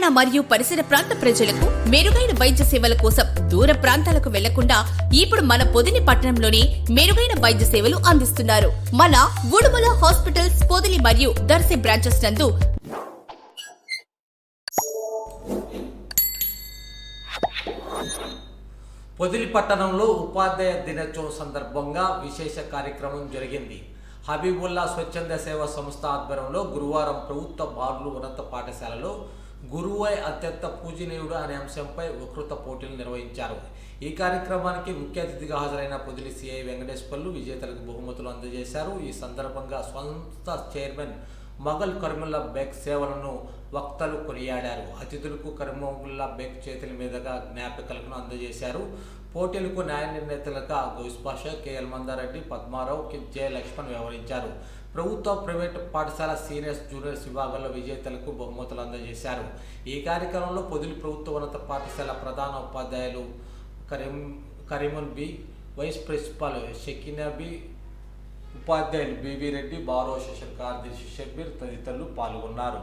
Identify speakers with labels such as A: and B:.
A: తెలంగాణ మరియు పరిసర ప్రాంత ప్రజలకు మెరుగైన వైద్య సేవల కోసం దూర ప్రాంతాలకు వెళ్ళకుండా ఇప్పుడు మన పొదిని పట్టణంలోనే మెరుగైన వైద్య సేవలు అందిస్తున్నారు. మన ఉడుమల హాస్పిటల్స్ పొదిలి మరియు దర్శి బ్రాంచెస్ నందు
B: పొదిలి పట్టణంలో ఉపాధ్యాయ దినోత్సవం సందర్భంగా విశేష కార్యక్రమం జరిగింది. హబీబుల్లా స్వచ్ఛంద సేవా సంస్థ ఆధ్వర్యంలో గురువారం ప్రభుత్వ బార్లు ఉన్నత పాఠశాలలో గురువై అత్యంత పూజనీయుడు అనే అంశంపై వికృత పోటీలు నిర్వహించారు. ఈ కార్యక్రమానికి ముఖ్య అతిథిగా హాజరైన పొదిలి సిఐ వెంకటేశ్వర్లు విజేతలకు బహుమతులు అందజేశారు. ఈ సందర్భంగా సంస్థ చైర్మన్ మొఘల్ కరిముల్లా బేగ్ సేవలను వక్తలు కొనియాడారు. అతిథులకు కరిముల్లా బేగ్ చేతుల మీదుగా జ్ఞాపికలను అందజేశారు. పోటీలకు న్యాయ నిర్ణేతలుగా గౌస్ కేఎల్ మందారెడ్డి పద్మారావు కె. లక్ష్మణ్ వ్యవహరించారు. ప్రభుత్వ ప్రైవేటు పాఠశాల సీనియర్స్ జూనియర్స్ విభాగాల్లో విజేతలకు బహుమతులు అందజేశారు. ఈ కార్యక్రమంలో పొదిలి ప్రభుత్వ ఉన్నత పాఠశాల ప్రధాన ఉపాధ్యాయులు Karim Karimun B vice principal Shakina B ఉపాధ్యాయులు బీవీ రెడ్డి బారో శేషర్ కార్యదర్శి షబ్బీర్ తదితరులు పాల్గొన్నారు.